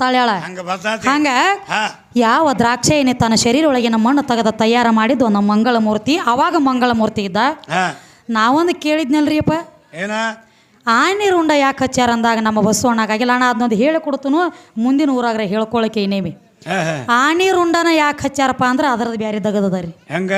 ಬರ್ತಾಳ್ಯಾಳ ಹಂಗ ಯಾವ ಹಂಗ? ಹಾ. ಯಾವ ತನ್ನ ಶರೀರ ಒಳಗಿನ ಮಣ್ಣು ತೆಗೆದ ತಯಾರ ಮಾಡಿದ್ದು ಒಂದು ಮಂಗಳ ಮೂರ್ತಿ ಅವಾಗ ಮಂಗಳ ಮೂರ್ತಿ ಇದ್ದ. ಹಾ. ನಾವೊಂದು ಕೇಳಿದ್ನಲ್ರಿಯಪ್ಪ. ಏನ? ಆನೆ ರುಂಡ ಯಾಕೆ ಹಚ್ಚಾರ ಅಂದಾಗ ನಮ್ಮ ಬಸವಣ್ಣಗಾಗಿಲ್ಲ ಅಣ್ಣ ಅದನ್ನೊಂದು ಹೇಳಿ ಕೊಡ್ತನು ಮುಂದಿನ ಊರಾಗ್ರೆ ಹೇಳ್ಕೊಳಕ್ಕೆ ಇನ್ನೇಮಿ. ಹಾ ಹಾ. ಆನೆ ರುಂಡನ ಯಾಕೆ ಹಚ್ಚಾರಪ್ಪ ಅಂದ್ರೆ ಅದರದ್ದು ಬ್ಯಾರೆ ದಗದದ ರೀ. ಹೆಂಗ?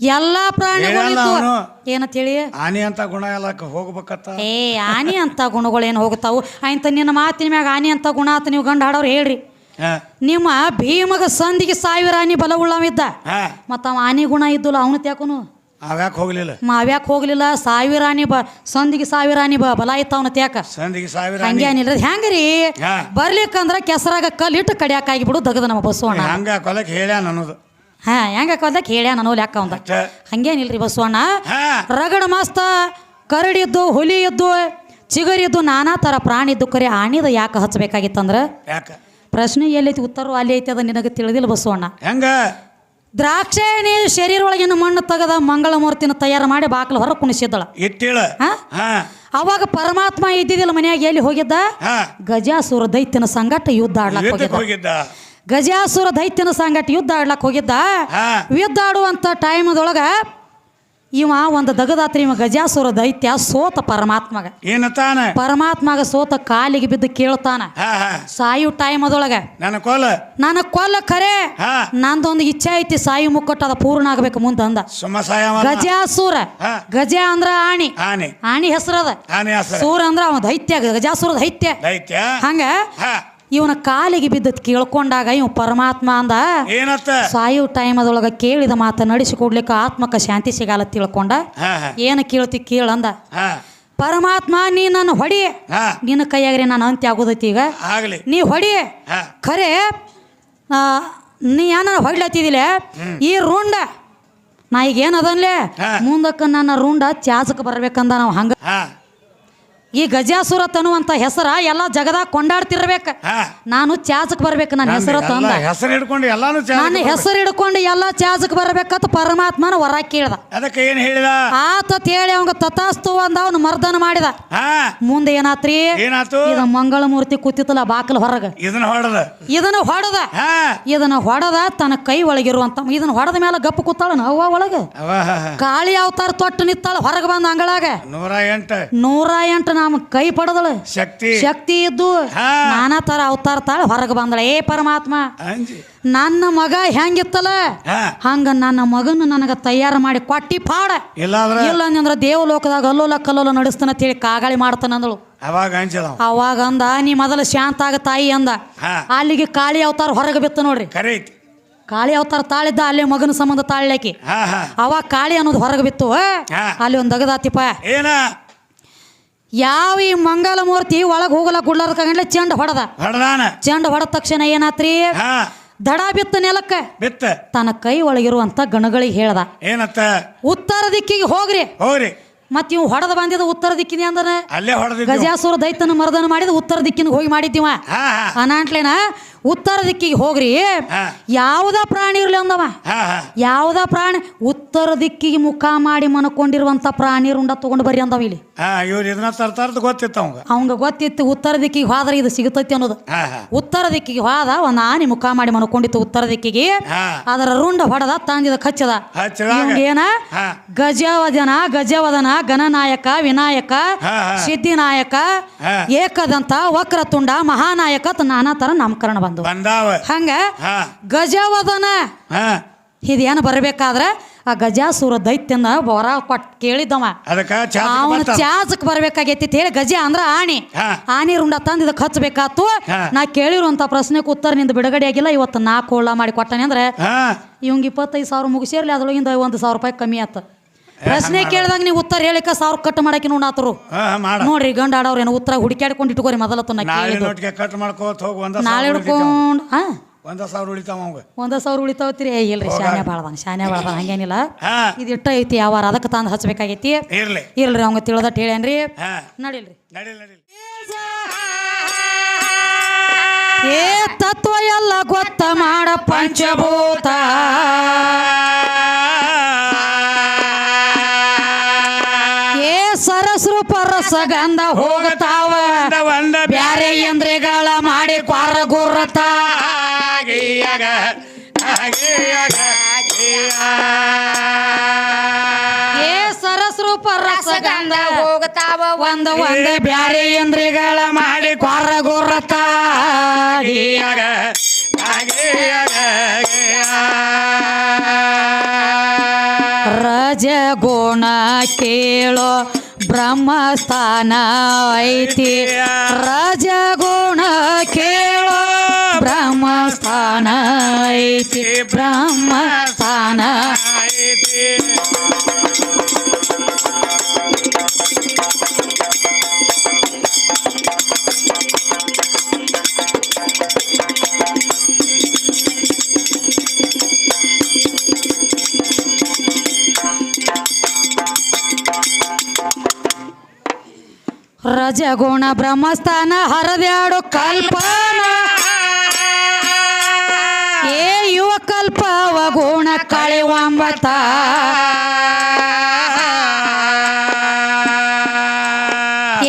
ಎಲ್ಲಾ ಪ್ರಾಣಿಗಳು ಹೇಳಲ್ಲ ಇದ್ವು. ಅವ್ನು. ಏನಂತ ಹೇಳಿ ಆನಿ ಅಂತ ಗುಣ ಎಲ್ಲ ಹೋಗ್ಬೇಕತ್ತ. ಏ ಆನಿ ಅಂತ ಗುಣಗಳು ಏನು ಹೋಗ್ತಾವು ಆಯ್ತ ನಿನ್ನ ಮಾತಿನ ಮ್ಯಾಗ ಆನಿ ಅಂತ ಗುಣ ಅಂತ ನೀವು ಗಂಡ ಹಾಡೋರು ಹೇಳ್ರಿ. ಹಾ. ನಿಮ್ಮ ಭೀಮಗ ಸಂದಿಗೆ ಸಾವಿರ ಆನಿ ಬಲ ಉಳ್ಳವಿದ್ದ ಹಾ. ಮತ್ತು ಅವ ಆನಿ ಗುಣ ಇದ್ದುಲ್ಲ ಅವನು ತ್ಯಾಕುನು? ಅವ್ಯಾಕೆ ಹೋಗ್ಲಿಲ್ಲ? ಮಾವ್ಯಾಕೆ ಹೋಗ್ಲಿಲ್ಲ? ಸಾವಿರ ಆನಿ ಬ ಸಂದಿಗೆ ಸಾವಿರ ಆನಿ ಬ ಬಲ ಇತ್ತ ಅವನ ತ್ಯಾಕ. ಸಂದಿಗೆ ಸಾವಿರ ಆನಿ. ಹಂಗೆ ಏನಿಲ್ಲ ಹೆಂಗ್ರಿ ಹಾ. ಬರ್ಲಿಕ್ಕಂದ್ರ ಕೆಸರಾಗ ಕಲ್ಲಿಟ್ಟು ಕಡಿಯಾಕಾಗಿ ಬಿಡು ದಗದ ನಮ್ಮ ಬಸವಣ್ಣ. ಹಂಗ ಕೊಲಕ್ ಹೇಳ್ಯಾನ ಅನ್ನೋದು. ಹಾ ಹೆಂಗ ಕಲ್ದಕ್ಕೆ ಹೇಳ್ಯ ನಾನು ಲೆಕ್ಕ ಒಂದ ಹಂಗೇನಿಲ್ರಿ ಬಸವಣ್ಣ? ಹಾ. ರಗಡ ಮಸ್ತ ಕರಡಿ ಇದ್ದು ಹುಲಿ ಇದ್ದು ಚಿಗರಿ ಇದ್ದು ನಾನಾ ಥರ ಪ್ರಾಣಿ ಇದ್ದು ಕರೆ ಆಣಿದ ಯಾಕೆ ಹಚ್ಚಬೇಕಾಗಿತ್ತಂದ್ರೆ? ಯಾಕ? ಪ್ರಶ್ನೆ ಎಲ್ಲೈತಿ ಉತ್ತರ ಅಲ್ಲಿ ಐತಿ ಅದ ನಿನಗೆ ತಿಳಿದಿಲ್ಲ ಬಸವಣ್ಣ. ಹೆಂಗ? ದ್ರಾಕ್ಷಾಯಣಿ ಶರೀರ ಒಳಗಿನ ಮಣ್ಣು ತೆಗೆದ ಮಂಗಳ ಮೂರ್ತಿನ ತಯಾರು ಮಾಡಿ ಬಾಕಲು ಹೊರ ಕುಣಿಸಿದ್ದಳ. ಇಟ್ಟಿಳ. ಹಾ? ಹಾ. ಅವಾಗ ಪರಮಾತ್ಮ ಇದ್ದಿದ್ದಿಲ್ಲ ಮನ್ಯಾಗ ಎಲ್ಲಿ ಹೋಗಿದ್ದ? ಹಾ. ಗಜಾಸುರ ದೈತ್ಯನ ಸಂಗಟ ಯುದ್ಧ ಆಡ್ಲಕ್ ಯುದ್ಧಕ್ಕೆ ಹೋಗಿದ್ದ. ಹೋಗಿದ್ದ. ಗಜಾಸುರ ದೈತ್ಯನ ಸಂಗಟ ಯುದ್ಧ ಆಡ್ಲಕ್ ಹೋಗಿದ್ದ. ಯುದ್ಧ ಆಡುವಂಥ ಟೈಮದೊಳಗ ಇವ ಒಂದು ದಗದಾತ್ರಿ ಇವ ಗಜಾಸುರ ದೈತ್ಯ ಸೋತ ಪರಮಾತ್ಮಗ. ಏನತಾನ ಪರಮಾತ್ಮಗ ಸೋತ ಕಾಲಿಗೆ ಬಿದ್ದು ಕೇಳ್ತಾನ. ಸಾಯು ಟೈಮ್ ಅದೊಳಗ ನನ್ನ ಕೊಲ್ಲ ನಾನು ಕೊಲ್ಲ ಖರೆ. ನಂದೊಂದು ಇಚ್ಛೆ ಐತಿ ಸಾಯು ಮುಕ್ಕಟ್ಟು ಅದ ಪೂರ್ಣ ಆಗ್ಬೇಕು ಮುಂದೆ ಅಂದ. ಗಜಾಸುರ. ಗಜ ಅಂದ್ರ ಆಣಿ. ಆಣಿ. ಹೆಸರದ ಸೂರ ಅಂದ್ರ ಅವ ದೈತ್ಯ ಗಜಾಸುರ ದೈತ್ಯ. ದೈತ್ಯ. ಹಂಗ ಇವನ ಕಾಲಿಗೆ ಬಿದ್ದದ್ ಕೇಳ್ಕೊಂಡಾಗ ಇವ ಪರಮಾತ್ಮ ಅಂದ ಏನತ್ತ? ಸಾಯು ಟೈಮ್ ಅದೊಳಗ ಕೇಳಿದ ಮಾತ ನಡೆಸಿ ಕೊಡ್ಲಿಕ್ಕೆ ಆತ್ಮಕ ಶಾಂತಿ ಸಿಗಲ್ಲ ತಿಳ್ಕೊಂಡ. ಏನ ಕೇಳ್ತಿ ಕೇಳಂದ ಅಂದ. ಪರಮಾತ್ಮ ನೀ ನನ್ನ ಹೊಡಿ. ನಿನ್ನ ಕೈಯಾಗ್ರೆ ನಾನು ಅಂತ್ಯ ಆಗೋದೈತಿ ಈಗ. ನೀ ಹೊಡಿ. ಖರೆ ನೀ ಏನ ಹೊಡ್ಲತ್ತಿದಿಲ್ಲ? ಈ ರುಂಡ. ನಾ ಈಗ ಏನದನ್ಲೆ ಮುಂದಕ್ಕ ನನ್ನ ರುಂಡ ಚಾಚಕ್ಕೆ ಬರ್ಬೇಕಂದ ನಾವು ಹಂಗ. ಈ ಗಜಾಸುರ ತನ್ನುವಂತ ಹೆಸರ ಎಲ್ಲ ಜಗದಾಗ ಕೊಂಡಾಡ್ತಿರ್ಬೇಕು. ನಾನು ಚಾಚಕ್ ಬರ್ಬೇಕು ನನ್ನ ಹೆಸರು ತಂದ. ಹೆಸರು ಹಿಡ್ಕೊಂಡು ಎಲ್ಲಾನು ನಾನು ಹೆಸರು ಹಿಡ್ಕೊಂಡು ಎಲ್ಲ ಚಾಚಕ್ ಬರ್ಬೇಕಂತ ಪರಮಾತ್ಮನ ವರ ಕೇಳ್ದ. ಅದಕ್ಕೆ ಏನ್ ಹೇಳಿದ? ಆತ ಹೇಳಿ ಅವಂಗ ತಥಾಸ್ತು ಅಂದ ಅವನು ಮರ್ದನ ಮಾಡಿದ. ಮುಂದೆ ಏನಾತ್ರಿ? ಏನಾತು? ಇದ ಮಂಗಳ ಮೂರ್ತಿ ಕೂತಿತ್ತಲ್ಲ ಬಾಕಲ್ ಹೊರಗ. ಇದನ್ನ ಹೊಡೆದ. ಇದನ್ನ ಹೊಡೆದ. ಇದನ್ನ ಹೊಡೆದ ತನ್ನ ಕೈ ಒಳಗಿರುವಂತ ಇದನ್ನ ಹೊಡೆದ ಮೇಲೆ ಗಪ್ಪು ಕೂತಾಳ ಅವ್ವ ಒಳಗ. ಕಾಳಿ ಅವತಾರ ತೊಟ್ಟು ನಿತ್ತಾಳ ಹೊರಗೆ ಬಂದ ಅಂಗಳಾಗ. ನೂರ ಎಂಟು. ನೂರ ಎಂಟು ನಮ್ಮ ಕೈ ಪಡೆದಳು. ಶಕ್ತಿ. ಶಕ್ತಿ ಇದ್ದು. ನಾನಾ ತರ ಅವತಾರ ತಾಳ ಹೊರಗೆ ಬಂದಳ. ಏ ಪರಮಾತ್ಮ ನನ್ನ ಮಗ ಹೆಂಗಿತ್ತಲ್ಲ? ಹಂಗ ನನ್ನ ಮಗನ ನನಗ ತಯಾರು ಮಾಡಿ ಕೊಟ್ಟಿ ಪಾಡ. ಇಲ್ಲ ಅಂದ್ರ ದೇವಲೋಕದಾಗ ಅಲ್ಲೋಲ ಕಲ್ಲೋಲ ನಡೆಸ್ತಾನ ತಿಳಿ ಕಾಗಾಳಿ ಮಾಡ್ತಾನಂದಳು ಅವಾಗ ಅಂದ ನೀ ಮೊದಲು ಶಾಂತ ಆಗ ತಾಯಿ ಅಂದ. ಅಲ್ಲಿಗೆ ಕಾಳಿ ಅವತಾರ ಹೊರಗೆ ಬಿತ್ತ ನೋಡ್ರಿ. ಕಾಳಿ ಅವತಾರ ತಾಳಿದ್ದ ಅಲ್ಲಿ ಮಗನ ಸಂಬಂಧ ತಾಳ್ಲಾಕಿ ಅವಾಗ ಕಾಳಿ ಅನ್ನೋದು ಹೊರಗೆ ಬಿತ್ತು. ಅಲ್ಲಿ ಒಂದು ದಗದಾತಿಪ್ಪ. ಏನ? ಯಾವ ಈ ಮಂಗಲ ಮೂರ್ತಿ ಒಳಗೆ ಹೋಗಲ ಗುಡ್ಲಾರ ಕಂಡ್ಲೆ ಚೆಂಡ ಹೊಡೆದ? ಚಂಡ ಚೆಂಡ ಹೊಡೆದ ತಕ್ಷಣ ಏನಾತ್ರಿ? ಹಾ. ದಡ ಬಿತ್ತ ನೆಲಕ್ಕ. ಬಿತ್ತ. ತನ್ನ ಕೈ ಒಳಗಿರುವಂತ ಗಣಗಳಿಗೆ ಹೇಳ್ದ. ಏನತ್ತ? ಉತ್ತರ ದಿಕ್ಕಿಗೆ ಹೋಗ್ರಿ. ಹೋಗ್ರಿ. ಮತ್ ಇವ್ ಹೊಡೆದ ಬಂದಿದ ಉತ್ತರ ದಿಕ್ಕಿನ ಅಂದ್ರೆ ಅಲ್ಲೇ ಗಜಾಸುರ ದೈತನ ಮರ್ದನ ಮಾಡಿದ ಉತ್ತರ ದಿಕ್ಕಿನ ಹೋಗಿ ಮಾಡಿದ್ದೀವ. ಅನಾಟ್ಲೇನ ಉತ್ತರ ದಿಕ್ಕಿಗೆ ಹೋಗ್ರಿ. ಯಾವುದ ಪ್ರಾಣಿ ಇರ್ಲಿ ಅಂದವ? ಯಾವುದ ಪ್ರಾಣಿ? ಉತ್ತರ ದಿಕ್ಕಿಗೆ ಮುಖ ಮಾಡಿ ಮನಕೊಂಡಿರುವಂತ ಪ್ರಾಣಿ ರುಂಡ ತಗೊಂಡು ಬರ್ರಿ ಅಂದವ ಇಲ್ಲಿ. ಹಾ ಇವ್ರು ಇದನ್ನ ತರ್ತಾರ್ದು ಗೊತ್ತಿತ್ತು ಅವಂಗ. ಅವಂಗ ಗೊತ್ತಿತ್ತು ಉತ್ತರ ದಿಕ್ಕಿಗೆ ಹೋದ್ರೆ ಇದು ಸಿಗುತ್ತೈತಿ ಅನ್ನೋದು. ಉತ್ತರ ದಿಕ್ಕಿಗೆ ಹೋದ ಒಂದು ಆನೆ ಮುಖ ಮಾಡಿ ಮನ್ಕೊಂಡಿತ್ತು ಉತ್ತರ ದಿಕ್ಕಿಗೆ. ಅದರ ರುಂಡ ಹೊಡೆದ ತಂದಿದ ಕಚ್ಚದ. ಏನ ಗಜವದನ ಗಜವದನ ಗಣನಾಯಕ ವಿನಾಯಕ. ಸಿದ್ಧಿನಾಯಕ. ಏಕದಂತ ವಕ್ರತುಂಡ ಮಹಾನಾಯಕ ನಾನಾ ತರ ನಾಮಕರಣ ಬಂದು ಬಂದಾವ. ಹಂಗ ಗಜವದನ. ಇದೇನು ಬರಬೇಕಾದ್ರೆ ಆ ಗಜಾಸುರ ದೈತ್ಯನ ಬರ ಕೊಟ್ ಕೇಳಿದ್ದವ. ಅವನ ಚಾಚಕ್ ಬರ್ಬೇಕಾಗೈತಿ ಹೇಳಿ ಗಜ ಅಂದ್ರ ಆಣಿ. ಆನೆ ಆನಿ ರುಂಡ ತಂದು ಇದಕ್ಕೆ ಹಚ್ಚಬೇಕಾತು. ನಾ ಕೇಳಿರುವಂತ ಪ್ರಶ್ನೆಗೆ ಉತ್ತರ ನಿಂದ ಬಿಡುಗಡೆ ಆಗಿಲ್ಲ. ಇವತ್ತು ನಾಲ್ಕು ಕೊಳ್ಳ ಮಾಡಿ ಕೊಟ್ಟನೆ ಅಂದ್ರೆ ಇವಂಗ ಇಪ್ಪತ್ತೈದು ಸಾವಿರ ಮುಗಿಸಿರ್ಲಿ ಅದ್ರೊಳಗಿಂದ ಒಂದು ಸಾವಿರ ರೂಪಾಯಿ ಕಮ್ಮಿ ಆತ. ಪ್ರಶ್ನೆ ಕೇಳಿದಾಗ ನೀವು ಉತ್ತರ ಹೇಳಿಕ ಸಾವಿರ ಕಟ್ ಮಾಡಕ್ಕೆ ನೋಡಾತರು ನೋಡ್ರಿ ಗಂಡ ಆಡವ್ರ ಏನೋ ಉತ್ತರ ಹುಡುಕ್ಯಾಡ್ಕೊಂಡು ಇಟ್ಕೋರಿ ಮೊದಲ ತನ್ನ ಕಟ್ ಮಾಡ್ಕೋತ ಹೋಗಿ ಒಂದ ನಾಳೆ. ಹಿಡ್ಕೊಂಡು ಹಾ? ಒಂದ ಸಾವಿರ ಉಳಿತಾವ ಅವಂಗ. ಒಂದ ಸಾವಿರ ಉಳಿತಾವತ್ರಿ ಏ ಇಲ್ರಿ ಶಾನೆ ಬಾಳ್ದಂಗ ಶಾನೆ ಬಾಳ್ದಂಗ ಹಂಗೇನಿಲ್ಲ. ಇದು ಇಟ್ಟ ಐತಿ ಯಾವ ಅದಕ್ಕೆ ತಂದು ಹಚ್ಬೇಕಾಗೈತಿ. ಇರ್ಲಿ. ಇಲ್ರಿ ಅವಂಗ ತಿಳಿದಟ್ ಹೇಳೇನ್ರಿ ಹಾ. ನಡಿಲ್ರಿ. ನಡಿಲ್ ನಡಿಲ್. ಏ ತತ್ವ ಎಲ್ಲ ಗೊತ್ತ ಮಾಡ ಪಂಚಭೂತ. ಗಂಧ ಹೋಗತಾವ. ಒಂದ ಒಂದ ಬ್ಯಾರೆ ಎಂದ್ರೆಗಳ ಮಾಡಿ ಕ್ವಾರ ಗುರ್ರತ. ಗೀಯಗ ಗೀಯಗ ಏ ಸರಸ್ರೂಪ ರಸಗಂಧ ಹೋಗತಾವ. ಒಂದ ಒಂದ ಬ್ಯಾರೆ ಎಂದ್ರೆಗಳ ಮಾಡಿ ಕ್ವಾರ ಗುರ್ರತ. ಗೀಯಗ ಗೀಯಗ ರಜ ಗುಣ ಕೇಳೋ ಬ್ರಹ್ಮಸ್ಥಾನ ಐತಿ. ರಜ ಗುಣ ಕೇಳೋ ಬ್ರಹ್ಮಸ್ಥಾನ ಐತಿ. ಬ್ರಹ್ಮಸ್ಥಾನ ರಜ ಗುಣ ಬ್ರಹ್ಮಸ್ಥಾನ, ಹರದ್ಯಾಡು ಕಲ್ಪನ. ಏ ಯುವ ಕಲ್ಪ ಗುಣ ಕಳೆವಂಬತ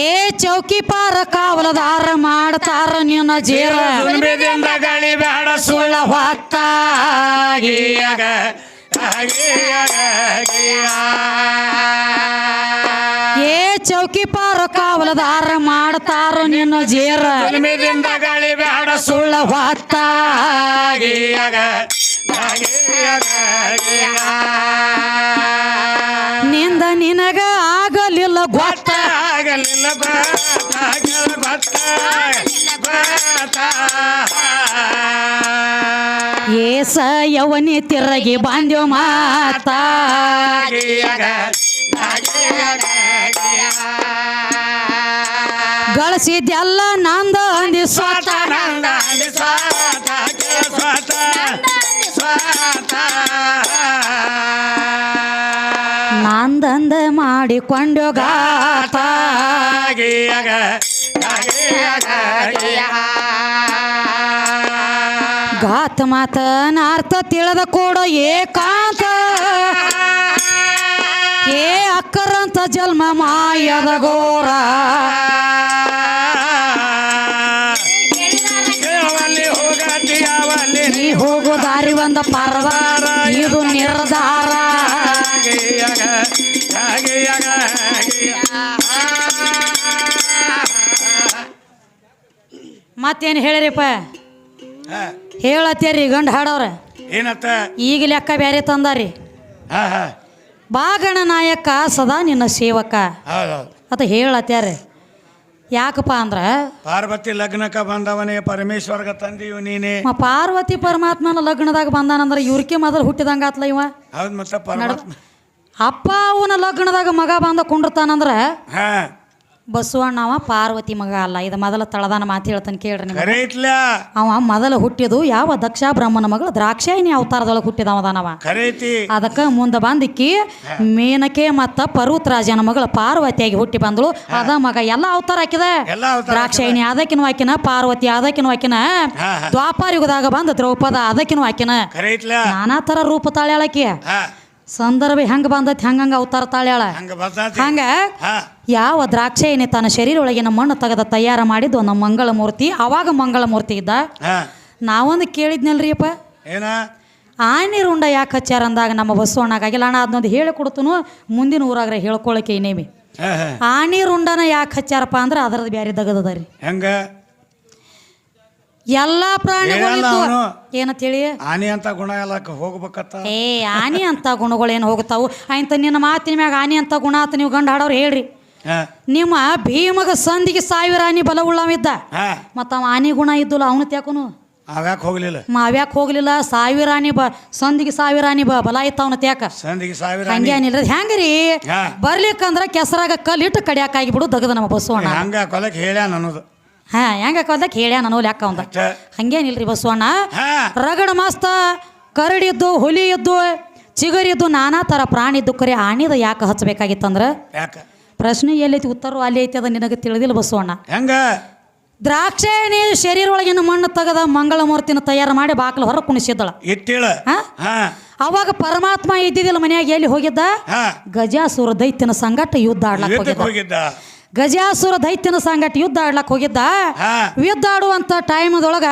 ಏ ಚೌಕಿ ಪಾರ ಕಾವಲದಾರ ಮಾಡ್ತಾರ ನಿನ್ನ ಜೀರ. ಗಾಳಿ ಬೇಡ ಸುಳ್ಳ ಹೊತ್ತ. ಗೀಯಗ ಗೀಯಗ ಏ ಚೌಕಿ ಪಾರ ಕಾವಲದಾರ ಮಾಡ್ತಾರ ನಿನ್ನ ಜೇರ. ಗಾಳಿ ಬೇಡ ಸುಳ್ಳ ಹೊತ್ತ ನಿಂದ ನಿನಗ ಆಗಲಿಲ್ಲ ಗೊತ್ತ. ಆಗಲಿಲ್ಲ ಗೊತ್ತ ಏಸ ಯವನಿ ತಿರಗಿ ಬಾಂಧ್ಯ ಮಾತ ಗೀಯಗ ಗಳಿಸಿದ್ಯಲ್ಲ ನಂದ ಅಂದಿ ಸ್ವತ. ನಂದ ಸ್ವಾತ ಸ್ವಾತ ಸ್ವಾತ ನಂದಂದ ಮಾಡಿಕೊಂಡು ಗಾತ ಗೀಯಗ ಗೀಯಗ ಗಾತ ಮಾತನಾರ್ಥ ತಿಳಿದ ಕೂಡ ಏಕಾಂತ. ಜನ್ಮ ಮಾಯದ ಗೋರ ನೀ ಹೋಗೋ ದಾರಿ ಒಂದ ಪರ್ವಾರ ಇದು ನಿರ್ಧಾರ. ಮತ್ತೇನ್ ಹೇಳಿರಿಪ್ಪ? ಹೇಳತ್ತೇರಿ ಗಂಡ ಹಾಡವ್ರ. ಏನತ್ತ? ಈಗ ಲೆಕ್ಕ ಬ್ಯಾರೆ ತಂದಾರಿ. ಹಾ ಹಾ. ಬಾಗಣ ನಾಯಕ ಸದಾ ನಿನ್ನ ಸೇವಕ. ಹೌದೌದು. ಅಂತ ಹೇಳತ್ಯಾರ. ಯಾಕಪ್ಪ ಅಂದ್ರ ಪಾರ್ವತಿ ಲಗ್ನಕ್ಕ ಬಂದವನೇ ಪರಮೇಶ್ವರ್ಗ ತಂದೀವು ನೀನೆ. ಮ ಪಾರ್ವತಿ ಪರಮಾತ್ಮನ ಲಗ್ನದಾಗ ಬಂದಾನಂದ್ರ ಇವ್ರಿಗೆ ಮೊದಲು ಹುಟ್ಟಿದಂಗ ಆತ್ಲ ಇವ? ಹೌದು ಮತ್ತೆ ಪರಮಾತ್ಮ. ಅಪ್ಪ ಅವನ ಲಗ್ನದಾಗ ಮಗ ಬಂದ ಕುಂಡಿರ್ತಾನಂದ್ರ ಹಾ. ಬಸವಣ್ಣವ ಪಾರ್ವತಿ ಮಗ ಅಲ್ಲ. ಇದು ಮೊದಲ ತಳದಾನ ಮಾತು ಹೇಳ್ತಾನೆ ಕೇಳ್ರಿ ನಿಮ್ಗೆ. ಖರೆ ಐತ್ಲ ಅವ ಮೊದಲು ಹುಟ್ಟಿದು ಯಾವ ದಕ್ಷ ಬ್ರಹ್ಮನ ಮಗಳು ದ್ರಾಕ್ಷಾಯಿನಿ ಅವತಾರದೊಳಗೆ ಹುಟ್ಟಿದವದಾನವ ಖರೆ ಐತಿ. ಅದಕ್ಕೆ ಮುಂದೆ ಬಂದಿಕ್ಕಿ ಮೇನಕೆ ಮತ್ತ ಪರ್ವತರಾಜನ ಮಗಳು ಪಾರ್ವತಿಯಾಗಿ ಹುಟ್ಟಿ ಬಂದಳು. ಅದ ಮಗ ಎಲ್ಲ ಅವತಾರ ಹಾಕಿದ. ದ್ರಾಕ್ಷಾಯಿನಿ ಅವತಾರ ದ್ರಾಕ್ಷಾಯಿನಿ ಅದಕ್ಕಿನ ವಾಕಿನ ಪಾರ್ವತಿ ಅದಕ್ಕಿನ ವಾಕಿನ ಹಾ, ಹಾ. ದ್ವಾಪಾರ ಯುಗದಾಗ ಬಂದ ದ್ರೌಪದ ಅದಕ್ಕಿನ ಐತ್ಲ ನಾನಾ ತರ ರೂಪ ತಾಳೆ ಹಾ. ಸಂದರ್ಭ ಹೆಂಗ ಬಂದೈತಿ ಹಂಗ ಅವತಾರ ತಾಳ್ಯಾಳ ಹಂಗ ಬರ್ತೈತಿ ಹಂಗ ಹಾ. ಯಾವ ತನ್ನ ಶರೀರ ಒಳಗಿನ ಮಣ್ಣು ತೆಗೆದ ತಯಾರ ಮಾಡಿದ್ದು ನಮ್ಮ ಮಂಗಳ ಮೂರ್ತಿ ಅವಾಗ ಮಂಗಳ ಮೂರ್ತಿ ಇದ್ದ? ಹಾ. ನಾವೊಂದು ಕೇಳಿದ್ನಲ್ರಿ ಅಪ್ಪ ಏನ? ಆನೆ ರುಂಡ ಯಾಕೆ ಹಚ್ಚಾರ ಅಂದಾಗ ನಮ್ಮ ಬಸವಣ್ಣಗಾಗಿಲ್ಲ ಅಣ್ಣ ಅದನ್ನೊಂದು ಹೇಳಿ ಕೊಡ್ತನು ಮುಂದಿನ ಊರಾಗ್ರೆ ಹೇಳ್ಕೊಳಕ್ಕೆ ಇನ್ನೇಮಿ. ಹಾ ಹಾ. ಆನೆ ರುಂಡನ ಯಾಕೆ ಹಚ್ಚಾರಪ್ಪ ಅಂದ್ರೆ ಅದರದ್ದು ಬ್ಯಾರೆ ದಗದದ ರೀ. ಹೆಂಗ? ಎಲ್ಲಾ ಪ್ರಾಣಿಗಳು ಹೇಳಲ್ಲ. ಅವ್ನು. ಏನಂತ ಹೇಳಿ ಆನೆ ಅಂತ ಗುಣ ಎಲ್ಲ ಹೋಗ್ಬೇಕತ್ತ. ಏ ಆನೆ ಅಂತ ಗುಣಗಳು ಏನು ಹೋಗ್ತಾವು? ಆಯ್ತ ನಿನ್ನ ಮಾತಿನ ಮ್ಯಾಗ ಆನೆ ಅಂತ ಗುಣ ಆತ ನೀವು ಗಂಡ ಹಾಡೋರು ಹೇಳ್ರಿ. ಹಾ. ನಿಮ್ಮ ಭೀಮಗ ಸಂದಿಗೆ ಸಾವಿರ ಆನೆ ಬಲ ಉಳ್ಳವಿದ್ದ. ಹಾ. ಮತ್ತ ಅವ ಆನೆ ಗುಣ ಇದ್ದಲ್ಲ ಅವನು ತ್ಯಾಕುನು? ಅವ್ಯಾಕ್ ಹೋಗ್ಲಿಲ್ಲ. ಮಾವ್ಯಾಕ್ ಹೋಗ್ಲಿಲ್ಲ ಸಾವಿರ ಆನೆ ಬ ಸಂದಿಗೆ ಸಾವಿರ ಆನೆ ಬ ಬಲ ಇತ್ತ ಅವನ ತ್ಯಾಕ. ಸಂದಿಗೆ ಸಾವಿರ ಹಂಗೆ ಏನಿಲ್ಲ ಹೆಂಗ್ರಿ ಹಾ. ಬರ್ಲಿಕ್ಕಂದ್ರ ಕೆಸರಾಗ ಕಲ್ಲಿಟ್ಟು ಕಡಿಯಾಕಾಗಿ ಬಿಡು ದಗದ ನಮ್ಮ ಬಸವಣ್ಣ. ಹಂಗ ಕೊಲಕ್ ಹೇಳ್ಯಾನ ಅನ್ನೋದು. ಹಾ ಹೆಂಗ ಹೇಳ್ಯಾ ಹೇಳ್ಯ ನಾನು ಲೆಕ್ಕ ಅಂದ. ಹಂಗೇನಿಲ್ರಿ ಬಸವಣ್ಣ? ರಗಡ ಮಸ್ತ ಕರಡಿದ್ದು ಹುಲಿ ಇದ್ದು ಚಿಗರಿದ್ದು ನಾನಾ ಥರ ಪ್ರಾಣಿ ಇದ್ದು ಕರೆ ಆಣಿದ ಯಾಕೆ ಹಚ್ಚಬೇಕಾಗಿತ್ತಂದ್ರ? ಯಾಕ? ಪ್ರಶ್ನೆ ಎಲ್ಲೈತಿ ಉತ್ತರ ಅಲ್ಲಿ ಐತಿ ಅದ ನಿನಗೆ ತಿಳಿದಿಲ್ಲ ಬಸವಣ್ಣ. ಹೆಂಗ? ದ್ರಾಕ್ಷಾಯಣಿ ಶರೀರ ಒಳಗಿನ ಮಣ್ಣು ತೆಗೆದ ಮಂಗಳ ಮೂರ್ತಿನ ತಯಾರು ಮಾಡಿ ಬಾಕಲು ಹೊರ ಕುಣಿಸಿದ್ದಳ. ಇಟ್ಟಿಳ? ಅವಾಗ ಪರಮಾತ್ಮ ಇದ್ದಿದ್ದಿಲ್ಲ ಮನೆಯಾಗ ಎಲ್ಲಿ ಹೋಗಿದ್ದ? ಗಜಾಸುರ ದೈತ್ಯನ ಸಂಗಟ ಯುದ್ಧ ಆಡ್ಲಕ್ ಹೋಗಿದ್ದ? ಗಜಾಸುರ ದೈತ್ಯನ ಸಂಗಟ ಯುದ್ಧ ಆಡ್ಲಕ್ ಹೋಗಿದ್ದ. ಯುದ್ಧ ಆಡುವಂಥ ಟೈಮದೊಳಗ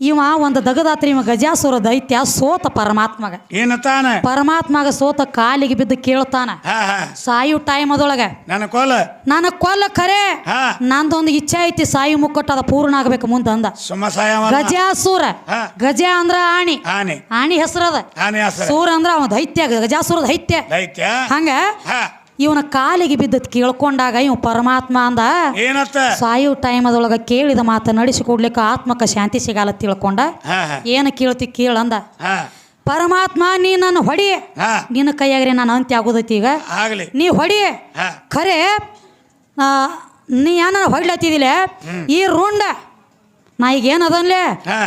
ಇವ ಒಂದು ದಗದಾತ್ರಿ ಇವ ಗಜಾಸುರ ದೈತ್ಯ ಸೋತ ಪರಮಾತ್ಮಗ. ಏನತ್ತಾನ? ಪರಮಾತ್ಮಗ ಸೋತ ಕಾಲಿಗೆ ಬಿದ್ದು ಕೇಳ್ತಾನ. ಸಾಯು ಟೈಮ್ ಟೈಮದೊಳಗ. ನನ್ನ ಕೊಲ್ಲ ನನ್ನ ಕೊಲ್ಲ ಖರೆ. ನಂದೊಂದು ಇಚ್ಛೆ ಐತಿ ಸಾಯು ಮುಕ್ಕಟ್ಟು ಅದ ಪೂರ್ಣ ಆಗ್ಬೇಕು ಮುಂದೆ ಅಂದ. ಗಜಾಸುರ. ಗಜ ಅಂದ್ರ ಆಣಿ. ಆನೆ ಆಣಿ ಹೆಸರದ ಸೂರ ಅಂದ್ರ ಅವ ದೈತ್ಯ ಗಜಾಸುರ ದೈತ್ಯ. ದೈತ್ಯ. ಹಂಗ ಇವನ ಕಾಲಿಗೆ ಬಿದ್ದದ್ ಕೇಳ್ಕೊಂಡಾಗ ಇವ ಪರಮಾತ್ಮ ಅಂದ ಏನತ್ತ? ಸಾಯು ಟೈಮ್ ಅದೊಳಗ ಕೇಳಿದ ಮಾತ ನಡೆಸಿ ಕೊಡ್ಲಿಕ್ಕೆ ಆತ್ಮಕ ಶಾಂತಿ ಸಿಗಲ್ಲ ತಿಳ್ಕೊಂಡ. ಏನ ಕೇಳ್ತಿ ಕೇಳಂದ ಪರಮಾತ್ಮ ನೀ ನನ್ನ ಹೊಡಿ. ನಿನ್ನ ಕೈಯಾಗ್ರೆ ನಾನು ಅಂತ್ಯ ಆಗೋದೈತಿ ಈಗ. ನೀ ಹೊಡಿ. ಖರೆ ನೀ ಏನ ಹೊಡ್ಲತ್ತಿದಿಲ್ಲ ಈ ರುಂಡ. ನಾ ಈಗ ಏನದನ್ಲೆ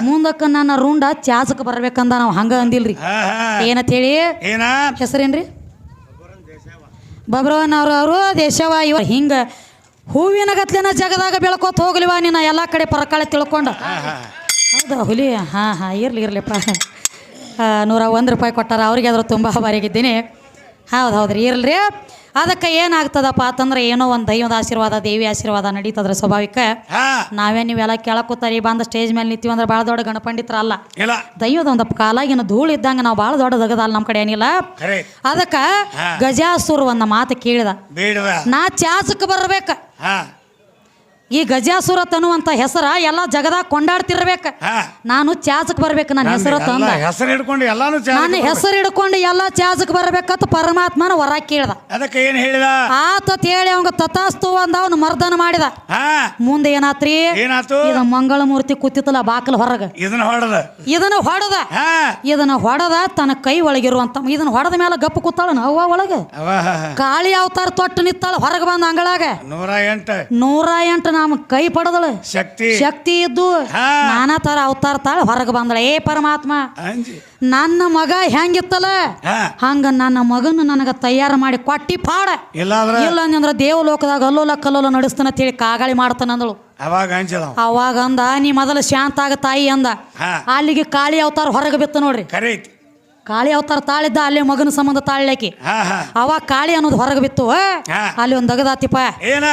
ಮುಂದಕ್ಕ ನನ್ನ ರುಂಡ ಚಾಸಕ್ಕೆ ಬರ್ಬೇಕಂದ ನಾವು ಹಂಗ ಅಂದಿಲ್ರಿ. ಏನಂತ ಹೇಳಿ? ಹೆಸರೇನ್ರಿ? ಬಬ್ರವನ್ ಅವ್ರು ದೇಶವ ಇವ ಹಿಂಗ ಹೂವಿನ ಗತ್ಲೆನ ಜಗದಾಗ ಬೆಳ್ಕೋತ ಹೋಗ್ಲಿವ ನಿನ್ನ ಎಲ್ಲ ಕಡೆ ಪರಕಾಳೆ ತಿಳ್ಕೊಂಡು. ಹೌದಾ ಹುಲಿ. ಹಾಂ ಹಾಂ ಇರ್ಲಿ ಇರ್ಲಿಪ್ಪ ನೂರ ಒಂದು ರೂಪಾಯಿ ಕೊಟ್ಟಾರ ಅವ್ರಿಗೆ ಅದ್ರ ತುಂಬ ಬಾರಿಗಿದ್ದೀನಿ ಹೌದು ಹೌದು ರೀ ಇರಲ್ರಿ. ಅದಕ್ಕೆ ಏನಾಗ್ತದಪ್ಪ ಅಂತಂದ್ರೆ ಏನೋ ಒಂದು ದೈವದ ಆಶೀರ್ವಾದ ದೇವಿ ಆಶೀರ್ವಾದ ನಡೀತದ್ರೆ ಸ್ವಾಭಾವಿಕ. ನಾವೇ ನೀವೆಲ್ಲ ಕೇಳಕೋತಾರಿ ಬಂದ ಸ್ಟೇಜ್ ಮೇಲೆ ನಿಂತೀವಿ ಅಂದ್ರೆ ಭಾಳ ದೊಡ್ಡ ಗಣಪಂಡಿತರ ಅಲ್ಲ ದೈವದ ಒಂದು ಕಾಲಾಗಿನ ಧೂಳು ಇದ್ದಂಗೆ ನಾವು ಭಾಳ ದೊಡ್ಡ ದಗದಲ್ಲ ನಮ್ಮ ಕಡೆ ಏನಿಲ್ಲ. ಅದಕ್ಕೆ. ಗಜಾಸುರ ಒಂದು ಮಾತು ಕೇಳಿದ. ನಾ ಚಾಸಕ್ಕೆ ಬರ್ಬೇಕು. ಈ ಗಜಾಸುರ ತನ್ನುವಂಥ ಹೆಸರ ಎಲ್ಲ ಜಗದಾಗ ಕೊಂಡಾಡ್ತಿರ್ಬೇಕು. ನಾನು ಚಾಜಕ್ ಬರ್ಬೇಕು ನನ್ನ ಹೆಸರು ತಂದ. ಹೆಸರು ಹಿಡ್ಕೊಂಡು ಎಲ್ಲಾನು ನನ್ನ ಹೆಸರು ಹಿಡ್ಕೊಂಡು ಎಲ್ಲ ಚಾಜಕ್ ಬರ್ಬೇಕಂತ ಪರಮಾತ್ಮನ ವರ ಕೇಳ್ದ. ಅದಕ್ಕೆ ಏನ್ ಹೇಳಿದ? ಆತ ಹೇಳಿ ಅವಂಗ ತಥಾಸ್ತು ಅಂದ ಅವನು ಮರ್ದನ ಮಾಡಿದ. ಮುಂದೆ ಏನಾತ್ರಿ? ಏನಾತು? ಇದ ಮಂಗಳ ಮೂರ್ತಿ ಕೂತಿತ್ತಲ್ಲ ಬಾಕಲ್ ಹೊರಗ. ಇದನ್ನ ಹೊಡೆದ. ಇದನ್ನ ಹೊಡೆದ. ಇದನ್ನ ಹೊಡೆದ ತನ್ನ ಕೈ ಒಳಗಿರುವಂತ ಇದನ್ನ ಹೊಡೆದ ಮೇಲೆ ಗಪ್ಪ ಕೂತಾಳ ಅವ್ವ ಒಳಗ. ಕಾಳಿ ಅವತಾರ ತೊಟ್ಟು ನಿತ್ತಾಳ ಹೊರಗೆ ಬಂದ ಅಂಗಳಾಗ. ನೂರ ಎಂಟು. ನೂರ ಎಂಟು ನಾಮ ಕೈ ಪಡೆದಳು. ಶಕ್ತಿ. ಶಕ್ತಿ ಇದ್ದು. ನಾನಾ ತರ ಅವತಾರ ತಾಳ ಹೊರಗೆ ಬಂದಳ. ಏ ಪರಮಾತ್ಮ ನನ್ನ ಮಗ ಹೆಂಗಿತ್ತಲ್ಲ? ಹಂಗ ನನ್ನ ಮಗನ ನನಗ ತಯಾರು ಮಾಡಿ ಕೊಟ್ಟಿ ಪಾಡ. ಇಲ್ಲ ಅಂದ್ರೆ? ದೇವಲೋಕದಾಗ ಅಲ್ಲೋಲ ಕಲ್ಲೋಲ ನಡೆಸ್ತಾನ ತಿಳಿ ಕಾಗಾಳಿ ಮಾಡ್ತಾನ ಅಂದಳು. ಅವಾಗ ಅವಾಗ ಅಂದ ನೀ ಮೊದಲು ಶಾಂತ ಆಗ ತಾಯಿ ಅಂದ. ಅಲ್ಲಿಗೆ ಕಾಳಿ ಅವತಾರ ಹೊರಗೆ ಬಿತ್ತ ನೋಡ್ರಿ. ಕಾಳಿ ಅವತಾರ ತಾಳಿದ್ದ ಅಲ್ಲಿ ಮಗನ ಸಂಬಂಧ ತಾಳ್ಲಾಕಿ ಅವಾಗ ಕಾಳಿ ಅನ್ನೋದು ಹೊರಗೆ ಬಿತ್ತು. ಅಲ್ಲಿ ಒಂದು ದಗದಾತಿಪ್ಪ ಏನ?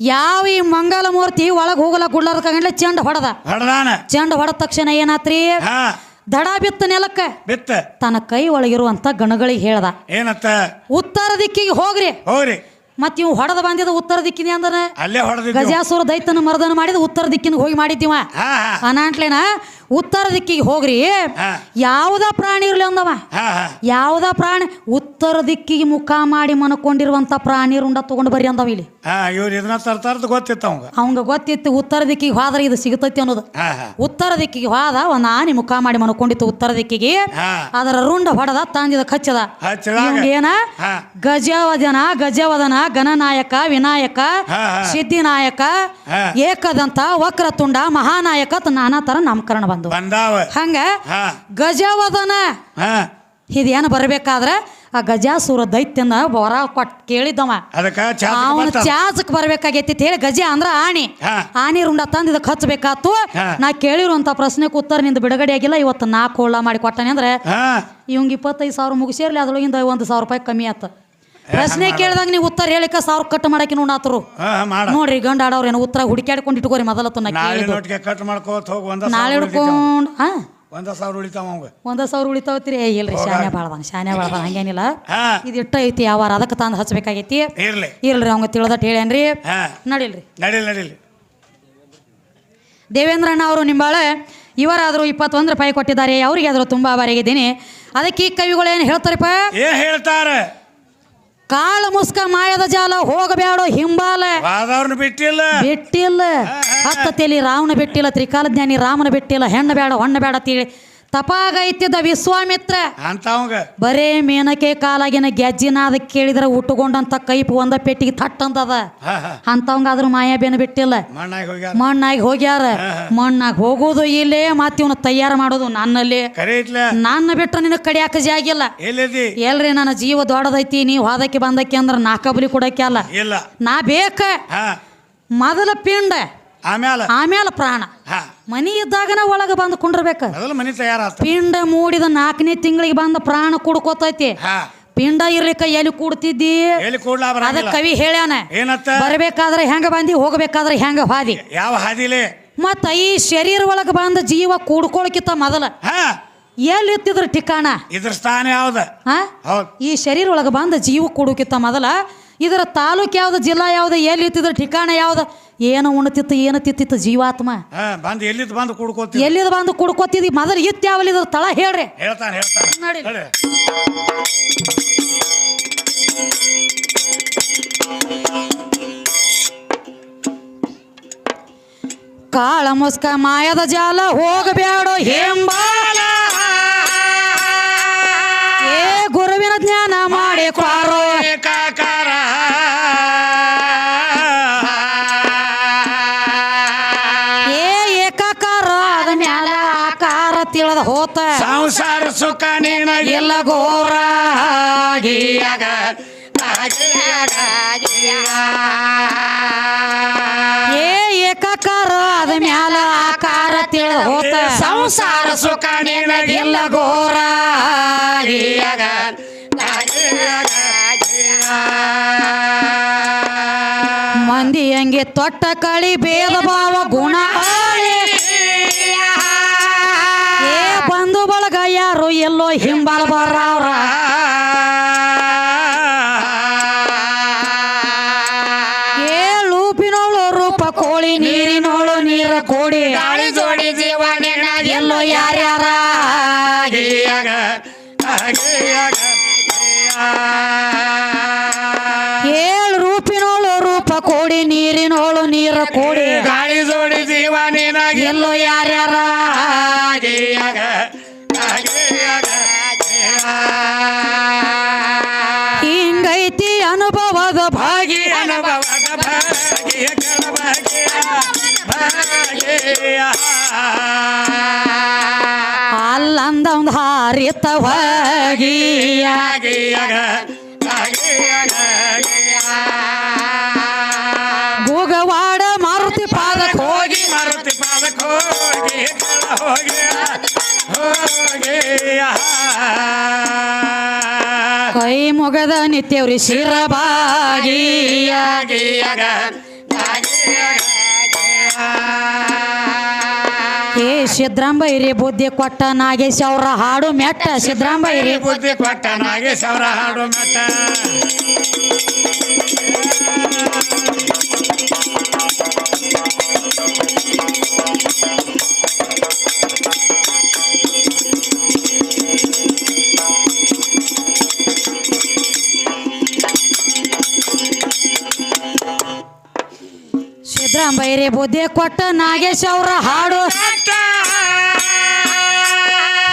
ಯಾವ ಈ ಮಂಗಲ ಮೂರ್ತಿ ಒಳಗೆ ಹೋಗಲ ಗುಡ್ಲಾರ ಕಂಡ್ಲೆ ಚೆಂಡ ಹೊಡೆದ? ಹೊಡೆದಾನ. ಚೆಂಡ ಹೊಡೆದ ತಕ್ಷಣ ಏನಾತ್ರಿ? ಹಾ. ದಡ ಬಿತ್ತ ನೆಲಕ್ಕ. ಬಿತ್ತ. ತನ್ನ ಕೈ ಒಳಗಿರುವಂತ ಗಣಗಳಿಗೆ ಹೇಳ್ದ. ಏನತ್ತ? ಉತ್ತರ ದಿಕ್ಕಿಗೆ ಹೋಗ್ರಿ. ಹೋಗ್ರಿ. ಮತ್ ಇವ್ ಹೊಡೆದ ಬಂದಿದ ಉತ್ತರ ದಿಕ್ಕಿನ ಅಲ್ಲೇ ಹೊಡೆದಿದ್ದು ಗಜಾಸುರ ದೈತನ ಮರ್ದನ ಮಾಡಿದ ಉತ್ತರ ದಿಕ್ಕಿನ ಹೋಗಿ ಮಾಡಿದ್ದೀವ. ಅನಾಂಟ್ಲೇನ ಉತ್ತರ ದಿಕ್ಕಿಗೆ ಹೋಗ್ರಿ. ಯಾವ್ದ ಪ್ರಾಣಿ ಇರ್ಲಿ ಅಂದವ? ಯಾವ್ದ ಪ್ರಾಣಿ? ಉತ್ತರ ದಿಕ್ಕಿಗೆ ಮುಖ ಮಾಡಿ ಮನಕೊಂಡಿರುವಂತ ಪ್ರಾಣಿ ರುಂಡ ತಗೊಂಡು ಬರ್ರಿ ಅಂದವ ಇಲ್ಲಿ. ಹಾ ಇವ್ರು ಇದನ್ನ ತರ್ತಾರ್ದು ಗೊತ್ತಿತ್ತು ಅವಂಗ. ಅವಂಗ ಗೊತ್ತಿತ್ತು ಉತ್ತರ ದಿಕ್ಕಿಗೆ ಹೋದ್ರೆ ಇದು ಸಿಗತೈತಿ ಅನ್ನೋದು. ಉತ್ತರ ದಿಕ್ಕಿಗೆ ಹೋದ ಒಂದ್ ಆನೆ ಮುಖ ಮಾಡಿ ಮನ್ಕೊಂಡಿತ್ತು ಉತ್ತರ ದಿಕ್ಕಿಗೆ. ಅದರ ರುಂಡ ಹೊಡೆದ ತಂದಿದ ಕಚ್ಚದ. ಏನ? ಗಜವದನ ಗಜವದನ ಗಣನಾಯಕ ವಿನಾಯಕ. ಸಿದ್ಧಿನಾಯಕ. ಏಕದಂತ ವಕ್ರತುಂಡ ಮಹಾನಾಯಕ ನಾನಾ ತರ ನಾಮಕರಣ ಬಂದು ಬಂದಾವ. ಹಂಗ ಹಾ. ಗಜವದನ. ಹಾ. ಇದೇನು ಬರ್ಬೇಕಾದ್ರ ಆ ಗಜಾಸುರ ದೈತ್ಯನ ವರ ಕೊಟ್ ಕೇಳಿದ್ದವ. ಅದಕ್ಕ ಚಾಜಕ್ ಅವನು ಬರ್ಬೇಕಾಗೈತಿ ಅಂತ ಹೇಳಿ ಗಜ ಅಂದ್ರ ಆಣಿ. ಹಾ. ಆನಿ ರುಂಡ ತಂದು ಇದಕ್ಕೆ ಹಚ್ಚಬೇಕಾತು ಹಾ. ನಾ ಕೇಳಿರುವಂತ ಪ್ರಶ್ನೆಗೆ ಉತ್ತರ ನಿಂದ ಬಿಡುಗಡೆ ಆಗಿಲ್ಲ ಇವತ್ತು ನಾಲ್ಕು ಹೋಳ ಮಾಡಿ ಕೊಟ್ಟಾನೆ ಅಂದ್ರೆ ಹಾ. ಇವಂಗ ಇಪ್ಪತ್ತೈದು ಸಾವಿರ ಮುಗಿಸಿರ್ಲಿ ಅದ್ರೊಳಗಿಂದ ಒಂದು ಸಾವಿರ ರೂಪಾಯಿ ಕಮ್ಮಿ ಆತ. ಪ್ರಶ್ನೆ ಕೇಳಿದಾಗ ನೀವು ಉತ್ತರ ಹೇಳಿಕ ಸಾವಿರ ಕಟ್ ಮಾಡಕ್ಕೆ ನೋಡಾತರು ನೋಡ್ರಿ ಗಂಡ ಆಡೋರು ಏನೋ ಉತ್ತರ ಹುಡುಕ್ಯಾಡ್ಕೊಂಡು ಇಟ್ಕೋರಿ ಮೊದಲತ್ತು ನಾ ನಾಳೆ ನೋಟಿಗೆ ಕಟ್ ಮಾಡ್ಕೋತ ಹೋಗಿ ಒಂದ ನಾಳೆ ಹಿಡ್ಕೊಂಡು ಹಾ? ಒಂದ ಸಾವಿರ ಉಳಿತಾವ ಅವಂಗ. ಒಂದ ಸಾವಿರ ಉಳಿತಾವತ್ರಿ ಏ ಇಲ್ರಿ ಶಾನೆ ಬಾಳದ ಶಾನೆ ಬಾಳ್ದಾನ ಹಂಗೇನಿಲ್ಲ. ಇದು ಇಟ್ಟ ಐತಿ ಯಾವಾರ ಅದಕ್ಕೆ ತಂದು ಹಚ್ಬೇಕಾಗೈತಿ. ಇರ್ಲಿ. ಇಲ್ರಿ ಅವಂಗ ತಿಳ್ದಟ್ ಹೇಳೇನ್ರಿ ನಡಿಲ್ರಿ. ನಡಿಲ್ ನಡಿಲ್. ದೇವೇಂದ್ರಣ್ಣ ಅವರು ನಿಂಬಾಳೆ ಇವರಾದರೂ ಇಪ್ಪತ್ತೊಂದು ರೂಪಾಯಿ ಕೊಟ್ಟಿದ್ದಾರೆ ಅವರಿಗೆ ಆದರೂ ತುಂಬ ಆಭಾರಿಯಾಗಿದ್ದೀನಿ ಅದಕ್ಕೆ ಈ ಕವಿಗಳು ಏನು ಹೇಳ್ತಾರಪ್ಪ? ಹೇಳ್ತಾರೆ ಹೇಳ್ತಾರ? ಕಾಳು ಮುಸ್ಕ ಮಾಯದ ಜಾಲ ಹೋಗಬೇಡ ಹಿಂಬಾಲ. ವಾದವ್ರನ್ನ ಬಿಟ್ಟಿಲ್ಲ. ಬಿಟ್ಟಿಲ್ಲ. ಹತ್ತ ತಲಿ ರಾವಣ ಬಿಟ್ಟಿಲ್ಲ ತ್ರಿಕಾಲಜ್ಞಾನಿ ರಾಮನ ಬಿಟ್ಟಿಲ್ಲ ಹೆಣ್ಣು ಬೇಡ ಹೊಣ್ಣ ಬೇಡ ತಿಳಿ ತಪಾಗೈತಿದ್ದ ವಿಶ್ವಾಮಿತ್ರ. ಅಂತವಂಗ ಬರೇ ಮೇನಕೆ ಕಾಲಾಗಿನ ಅದಕ್ಕೆ ಕೇಳಿದ್ರೆ ಉಟ್ಟುಕೊಂಡಂತ ಕೈಪ್ ಒಂದ ಪೆಟ್ಟಿಗೆ ತಟ್ಟಂತದ ಅಂತವಂಗ ಅದ್ರ ಮಾಯ ಬೇನ ಬಿಟ್ಟಿಲ್ಲ. ಮಣ್ಣಾಗಿ ಹೋಗ್ಯಾರ. ಮಣ್ಣಾಗಿ ಹೋಗೋದು ಇಲ್ಲೇ ಮತ್ತೆ ಇವನು ತಯಾರು ಮಾಡೋದು ನನ್ನಲ್ಲಿ. ನನ್ನ ಬಿಟ್ರೆ ನಿನ್ನ ಕಡಿಯಾಕ ಜಾಗಿಲ್ಲ ಎಲ್ರಿ ನನ್ನ ಜೀವ ದೊಡ್ಡದೈತಿ ನೀವು ಹೋದಕ್ಕೆ ಬಂದಕ್ಕೆ ಅಂದ್ರೆ ನಾ ಕಬಲಿ ಕೊಡಕ್ಕೆ ಅಲ್ಲ. ನಾ ಬೇಕ. ಮೊದಲ ಪಿಂಡ. ಆಮ್ಯಾಲ ಆಮೇಲೆ ಪ್ರಾಣ. ಹಾ. ಮನಿ ಇದ್ದಾಗನ ಒಳಗೆ ಬಂದು ಕುಂಡ್ರಬೇಕ. ಮೊದಲು ಮನಿ ತಯಾರಾತ. ಪಿಂಡ ಮೂಡಿದ ನಾಲ್ಕನೇ ತಿಂಗಳಿಗೆ ಬಂದ ಪ್ರಾಣ ಕುಡ್ಕೋತೈತಿ. ಹಾ. ಪಿಂಡ ಇರ್ಲಿಕ್ಕ ಎಲ್ಲಿ ಕೂಡ್ತಿದ್ದಿ. ಎಲ್ಲಿ ಕೂಡ್ಲಾ ಅದ ಬರಂಗಿಲ್ಲ ಕವಿ ಹೇಳ್ಯಾನ. ಏನತ್ತ? ಬರ್ಬೇಕಾದ್ರೆ ಹೆಂಗ ಬಂದಿ ಹೋಗ್ಬೇಕಾದ್ರೆ ಹೆಂಗ ಹಾದಿ. ಯಾವ ಹಾದಿಲೆ? ಮತ್ತ ಈ ಶರೀರ ಒಳಗೆ ಬಂದ ಜೀವ ಕೂಡ್ಕೊಳಕಿತ್ತ ಮೊದಲ. ಹಾ. ಎಲ್ಲಿ ಇತ್ತಿದ್ರ ಠಿಕಾಣ? ಇದ್ರ ಸ್ಥಾನ ಯಾವ್ದ? ಹೌದ್. ಈ ಶರೀರ ಒಳಗೆ ಬಂದ ಜೀವ ಕೂಡಕಿತ್ತ ಮೊದಲ. ಇದರ ತಾಲೂಕ್ ಯಾವ್ದು ಜಿಲ್ಲಾ ಯಾವ್ದು ಎಲ್ಲಿ ಇತ್ತಿದ್ರ ಠಿಕಾಣ ಯಾವ್ದು? ಏನು ಉಣತಿತ್ತು ಏನು ತಿತ್ತಿತ್ತು ಜೀವಾತ್ಮ? ಬಂದು ಎಲ್ಲಿದ್ ಬಂದು ಕುಡ್ಕೋತಿ ಎಲ್ಲಿದ ಬಂದು ಕುಡ್ಕೋತಿದ್ದಿ ಮದರ್ ಇತ್ತು ತಳ ಹೇಳ್ರಿ. ಹೇಳ್ತಾನೆ ಹೇಳ್ತಾನೆ. ನೋಡಿ. ಹೇಳಿ. ಕಾಳ ಮುಸ್ಕ ಮಾಯದ ಜಾಲ ಹೋಗಬೇಡ ಹೆಂಬಾಲ. ಏ ಗುರುವಿನ ಜ್ಞಾನ ಮಾಡಿ ಕ್ವಾರೋ ಸುಖ ನಿನಗೆ ಎಲ್ಲ ಘೋರ ಗೀಯಗ ಏ ಏಕಾಕಾರ ಅದ ಮ್ಯಾಲ ಆಕಾರ ತಿಳಿದ ಹೋತ. ಸಂಸಾರ ಸುಖ ನಿನಗೆ ಎಲ್ಲ ಘೋರ ಗೀಯಗ ಮಂದಿ ಹಂಗೆ ತೊಟ್ಟ ಕಳಿ ಭೇದ ಭಾವ ಗುಣ. ಹಿಂಬಾಲ ಬರ್ರವ್ರ ಏ ಲೂಪಿನೋಳು ರೂಪ ಕೋಳಿ ನೀರಿನೋಳು ನೀರ ಕೋಡಿ. ಗಾಳಿ ಜೋಡಿ ಜೀವ ಎಲ್ಲೋ ಯಾರ್ಯಾರ? ಏಳು ರೂಪಿನೋಳು ರೂಪ ಕೋಡಿ ನೀರಿನೋಳು ನೀರ ಕೋಡಿ. ಗಾಳಿ ಜೋಡಿ ಜೀವ ಎಲ್ಲೋ ಯಾರ್ಯಾರ? ಅಲ್ಲಂದ ಒಂದು ಹಾರಿತ ಹೋಗಿಯ. ಗೀಯಗ ಗೀಯಗ ಗೂಗವಾಡ ಮಾರುತಿ ಪಾದಕ್ಕೆ ಹೋಗಿ. ಮಾರುತಿ ಪಾದಕ್ಕೆ ಹೋಗಿ ಹೋಗಿ ಕೈ ಮುಗದ ನಿತ್ಯವ್ರಿ ಶಿರಬಾಗಿಯ. ಗೀಯಗ ಏ ಬುದ್ಧಿ ಕೊಟ್ಟ ನಾಗೇಶ್ ಅವರ ಹಾಡು ಮೆಟ್ಟ. ಸಿದ್ರಾಂಬೈರಿ ಬುದ್ಧಿ ಕೊಟ್ಟ ನಾಗೇಶ್ ಅವರ ಹಾಡು ಮೆಟ್ಟ. ಸಿದ್ರಾಂಬೈರಿ ಬುದ್ಧಿ ಕೊಟ್ಟ ನಾಗೇಶ್ ಅವರ ಹಾಡು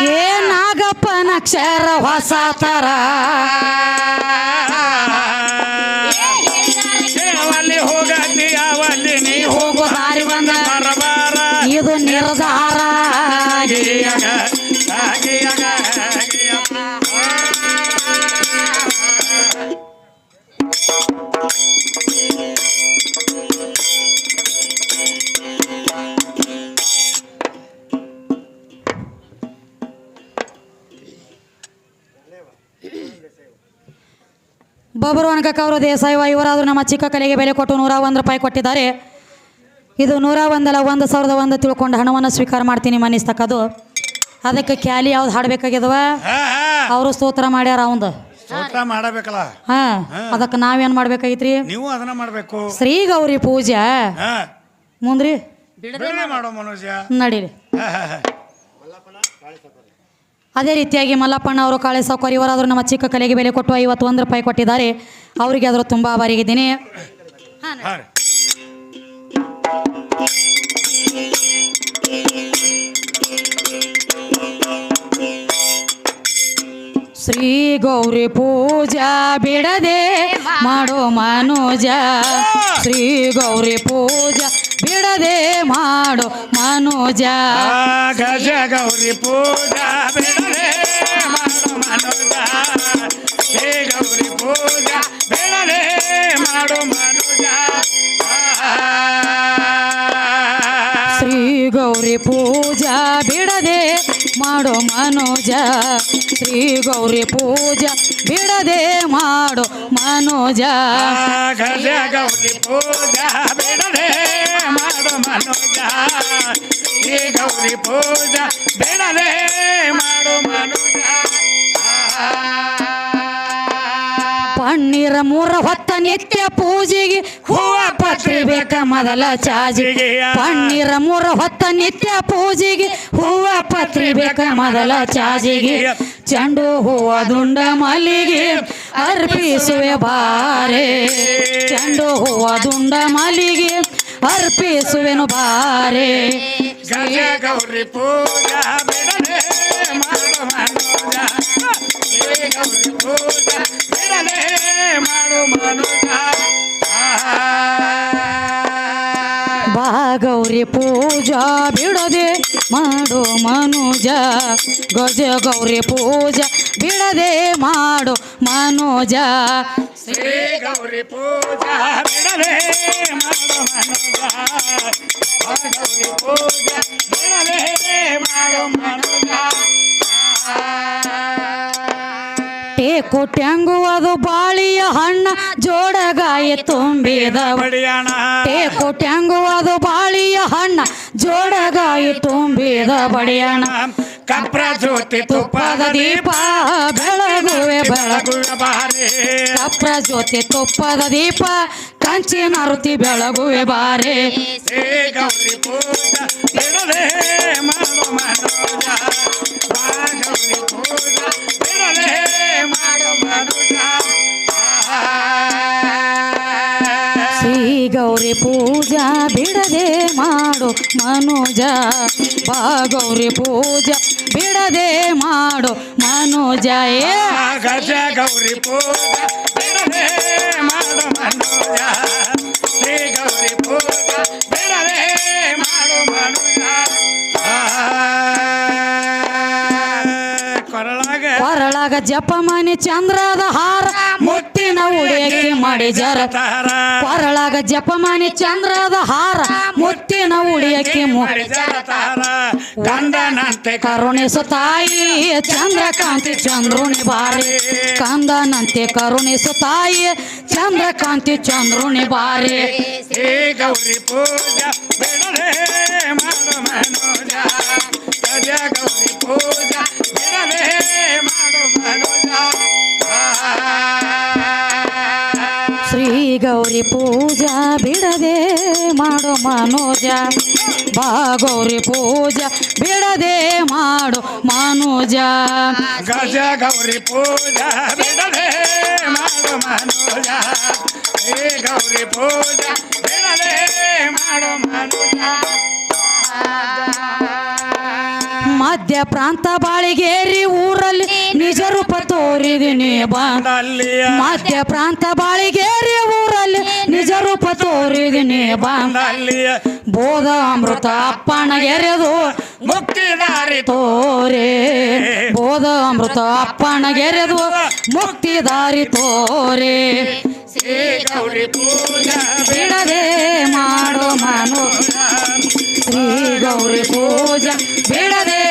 ಏ ನಾಗಪ್ಪನ ಅಕ್ಷರ ಹೊಸ ತರ. ಅನಕಕ್ಕ ಅವರು ದೇಸಾಯಿವ ಇವರಾದರೂ ನಮ್ಮ ಚಿಕ್ಕ ಕಲೆಗೆ ಬೆಲೆ ಕೊಟ್ಟು ನೂರ ಒಂದು ರೂಪಾಯಿ ಕೊಟ್ಟಿದ್ದಾರೆ. ಇದು ನೂರ ಒಂದಲ್ಲ ಒಂದು ಸಾವಿರದ ಒಂದು ತಿಳ್ಕೊಂಡು ಹಣವನ್ನು ಸ್ವೀಕಾರ ಮಾಡ್ತೀನಿ ಮನಿಸ್ತಕ್ಕದು ಅದಕ್ಕೆ ಕ್ಯಾಲಿ ಯಾವ್ದು ಹಾಡ್ಬೇಕಾಗ್ಯದವ ಅವರು ಸ್ತೋತ್ರ ಮಾಡ್ಯಾರ ಅವಂದು. ಸ್ತೋತ್ರ ಮಾಡಬೇಕಲ್ಲ? ಹಾ ಅದಕ್ಕೆ ನಾವೇನ್ ಮಾಡ್ಬೇಕಾಗಿತ್ರಿ? ನೀವು ಅದನ್ನ ಮಾಡ್ಬೇಕು. ಶ್ರೀ ಗೌರಿ ಪೂಜೆ. ಮುಂದ್ರಿ. ಬಿಡುಗಡೆ ಮಾಡೋ ಮನೋಜ. ನಡೀರಿ. ಅದೇ ರೀತಿಯಾಗಿ ಮಲ್ಲಪ್ಪಣ್ಣ ಅವರು ಕಾಳೆ ಸಾವುಕಾರ ಇವರಾದರೂ ನಮ್ಮ ಚಿಕ್ಕ ಕಲೆಗೆ ಬೆಲೆ ಕೊಟ್ಟು ಐವತ್ತೊಂದು ರೂಪಾಯಿ ಕೊಟ್ಟಿದ್ದಾರೆ. ಅವರಿಗೆ ಆದರೂ ತುಂಬ ಅವರಿಗಿದ್ದೀನಿ ಶ್ರೀ ಗೌರಿ ಪೂಜಾ ಬಿಡದೆ ಮಾಡೋ ಮನೋಜ. ಶ್ರೀ ಗೌರಿ ಪೂಜಾ ಬಿಡದೆ ಮಾಡೋ ಮನೋಜ. ಗಜ ಗೌರಿ ಪೂಜಾ ಹೇ ಗೌರಿ ಪೂಜಾ ಬೆಳಲೆ ಮಾಡು ಮನುಜ ಶ್ರೀ ಗೌರಿ ಪೂಜಾ ಬಿಡದೆ ಮಾಡೋ ಮನೋಜ. ಶ್ರೀ ಗೌರಿ ಪೂಜಾ ಬಿಡದೆ ಮಾಡು ಮನೋಜ. ಗೌರಿ ಪೂಜಾ ಬಿಡದೆ ಮಾಡು ಮನೋಜ. ಈ ಗೌರಿ ಪೂಜಾ ಮೂರ ಹೊತ್ತ ನಿತ್ಯ ಪೂಜೆಗೆ ಹೂವ ಪತ್ರಿ ಬೇಕ ಮೊದಲ ಚಾಜಿಗೆ ಪಣ್ಣೀರ ಮೂರ ಹೊತ್ತ ನಿತ್ಯ ಪೂಜೆಗೆ ಹೂವ ಪತ್ರಿ ಬೇಕ ಮೊದಲ ಚಾಜಿಗೆ ಚಂಡು ಹೂವ ದುಂಡ ಮಲ್ಲಿಗೆ ಅರ್ಪಿಸುವೆ ಬಾರೆ. ಚಂಡು ಹೂವ ದುಂಡ ಮಲ್ಲಿಗೆ ಅರ್ಪಿಸುವೆನು ಬಾರೆ. ಗೌರಿ ಪೂಜಾ ಗೌರಿ ಪೂಜಾ ಬಿಡದೆ ಮಾಡು ಮನೋಜ ಬಾ ಗೌರಿ ಪೂಜಾ ಬಿಡದೆ ಮಾಡು ಮನುಜ. ಗಜ ಗೌರಿ ಪೂಜಾ ಬಿಡದೆ ಮಾಡು ಮನೋಜ. ಶ್ರೀ ಗೌರಿ ಪೂಜಾ ಬಿಡದೆ ಮಾಡು ಮನೋಜ. ಗೌರಿ ಪೂಜಾ ಬಿಡದೆ ಮಾಡು ಮನೋಜ. ಟೇಕು ಟ್ಯಾಂಗು ಅದು ಬಾಳಿಯ ಹಣ್ಣ ಜೋಡಗಾಯಿ ತುಂಬಿದ ಬಡಿಯಾಣ ಟೇಕು ಟ್ಯಾಂಗು ಅದು ಬಾಳಿಯ ಹಣ್ಣ ಜೋಡಗಾಯಿ ತುಂಬಿದ ಬಡಿಯಣ ಕಪ್ರ ಜ್ಯೋತಿ ತುಪ್ಪದ ತುಪ್ಪದ ದೀಪ ಬೆಳಗುವೆ ಬೆಳಗು ಬೆಳಗುವ ಬಾರಿ ಕಪ್ರ ಜ್ಯೋತಿ ತುಪ್ಪದ ದೀಪ ಕಂಚಿನ ರುತಿ ಬೆಳಗುವೆ ಬಾರೆ ಶ್ರೀ ಗೌರಿ ಪೂಜಾ ಬಿಡದೆ ಮಾಡು ಮನೋಜ ಪೂಜಾ ಬಿಡದೆ ಮಾಡು ಮನೋಜ ಬಾಗೌರಿ ಪೂಜಾ ಬಿಡದೆ ಮಾಡು ಮನೋಜ ಏ ಗಜ ಗೌರಿ ಪೂಜಾ ಬಿಡದೆ ಮಾಡು ಮನೋಜ ಶ್ರೀ ಗೌರಿ ಪೂಜಾ ಬಿಡದೆ ಮಾಡು ಮನೋಜ. ಕೊರಳಾಗ ಕೊರಳಾಗ ಜಪಮಣಿ ಚಂದ್ರದ ಹಾರ ಮುತ್ತಿನ ಉಡಿಯಕ್ಕೆ ಮಾಡಿ ಜರ ಪರಳಾಗ ಕೊರಳಾಗ ಜಪಮಣಿ ಚಂದ್ರದ ಹಾರ ಮುತ್ತಿನ ಉಡಿಯಕ್ಕೆ ಮು ತಾರ ಗಂಡನಂತೆ ಕರುಣಿಸು ತಾಯಿ ಚಂದ್ರಕಾಂತಿ ಚಂದ್ರುಣಿ ಬಾರಿ. ಕಂದನಂತೆ ಕರುಣಿಸು ತಾಯಿ ಚಂದ್ರಕಾಂತಿ ಚಂದ್ರುಣಿ ಬಾರಿ. ಗೌರಿ ಪೂಜಾ ಮಾಡು ಗೌರಿ ಪೂಜಾ ಮಾಡು ಮನೋಜ ಗೌರಿ ಪೂಜಾ ಬಿಡದೆ ಮಾಡು ಮನೋಜ. ಬಾ ಗೌರಿ ಪೂಜಾ ಬಿಡದೆ ಮಾಡು ಮನೋಜ. ಗಜ ಗೌರಿ ಪೂಜಾ ಬಿಡದೆ ಮಾಡು ಮನೋಜ. ಏ ಗೌರಿ ಪೂಜಾ ಬಿಡದೆ ಮಾಡು ಮನೋಜ. ಮಧ್ಯ ಪ್ರಾಂತ ಬಾಳಿಗೇರಿ ಊರಲ್ಲಿ ನಿಜ ರೂಪ ತೋರಿದಿನಿ ಬಾ. ಮಧ್ಯ ಪ್ರಾಂತ ಬಾಳಿಗೇರಿ ಊರಲ್ಲಿ ನಿಜ ರೂಪ ತೋರಿದಿನಿ. ಬಾ. ಅಲ್ಲಿಯ ಬೋಧ ಅಮೃತ ಅಪ್ಪಣ ಎರೆದು ದಾರಿ ತೋರೆ. ಬೋಧ ಅಮೃತ ಅಪ್ಪಣಗೆರೆದು ಮುಕ್ತಿ ದಾರಿ ತೋರೆ. ಶ್ರೀ ಗೌರಿ ಪೂಜಾ ಬಿಡದೆ ಮಾಡೋ ಮನು ಶ್ರೀ ಗೌರಿ ಪೂಜಾ ಬಿಡದೆ